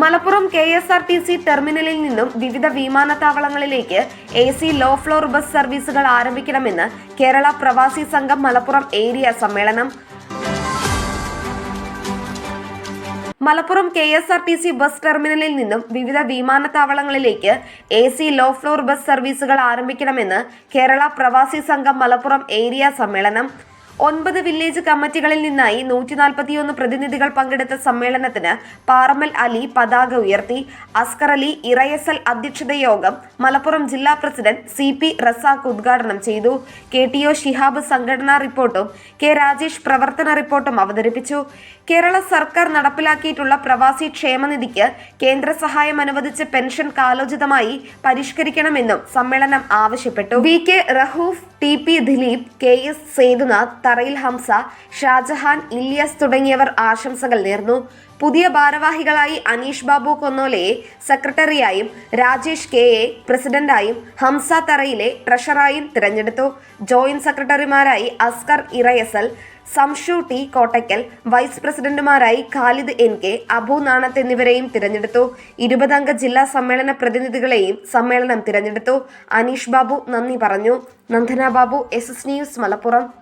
Malappuram K S R T C ടെർമിനലിൽ നിന്നും വിവിധ വിമാനത്താവളങ്ങളിലേക്ക് A C low floor bus സർവീസുകൾ ആരംഭിക്കണമെന്ന് കേരള പ്രവാസി സംഘം മലപ്പുറം ഏരിയ സമ്മേളനം. Malappuram K S R T C bus ടെർമിനലിൽ നിന്നും വിവിധ വിമാനത്താവളങ്ങളിലേക്ക് A C low floor bus സർവീസുകൾ ആരംഭിക്കണമെന്ന് കേരള പ്രവാസി സംഘം മലപ്പുറം ഏരിയ സമ്മേളനം. ഒൻപത് വില്ലേജ് കമ്മിറ്റികളിൽ നിന്നായി നൂറ്റി നാൽപ്പത്തിയൊന്ന് പ്രതിനിധികൾ പങ്കെടുത്ത സമ്മേളനത്തിന് പാറമൽ അലി പതാക ഉയർത്തി അസ്കർ അലി ഇറയസൽ അധ്യക്ഷത യോഗം മലപ്പുറം ജില്ലാ പ്രസിഡന്റ് സി പി റസാഖ് ഉദ്ഘാടനം ചെയ്തു. കെ ടി ഒ ഷിഹാബ് സംഘടനാ റിപ്പോർട്ടും കെ രാജേഷ് പ്രവർത്തന റിപ്പോർട്ടും അവതരിപ്പിച്ചു. കേരള സർക്കാർ നടപ്പിലാക്കിയിട്ടുള്ള പ്രവാസി ക്ഷേമനിധിക്ക് കേന്ദ്ര സഹായം അനുവദിച്ച് പെൻഷൻ കാലോചിതമായി പരിഷ്കരിക്കണമെന്നും സമ്മേളനം ആവശ്യപ്പെട്ടു. V K Rahoof T P Dileep K S Sethunath Tharayil Hamsa Shajahan Ilyas തുടങ്ങിയവർ ആശംസകൾ നേർന്നു. പുതിയ ഭാരവാഹികളായി അനീഷ് ബാബു കൊന്നോലയെ സെക്രട്ടറിയായും രാജേഷ് കെ എ പ്രസിഡന്റായും ഹംസ തറയിലെ ട്രഷറായും തിരഞ്ഞെടുത്തു. ജോയിന്റ് സെക്രട്ടറിമാരായി അസ്കർ ഇറയസൽ സംഷു ടി കോട്ടയ്ക്കൽ വൈസ് പ്രസിഡന്റുമാരായി ഖാലിദ് എൻ കെ അബു നാണത്ത് എന്നിവരെയും തിരഞ്ഞെടുത്തു. ഇരുപതംഗ ജില്ലാ സമ്മേളന പ്രതിനിധികളെയും സമ്മേളനം തിരഞ്ഞെടുത്തു. അനീഷ് ബാബു നന്ദി പറഞ്ഞു. Nandana Babu S S news Malappuram.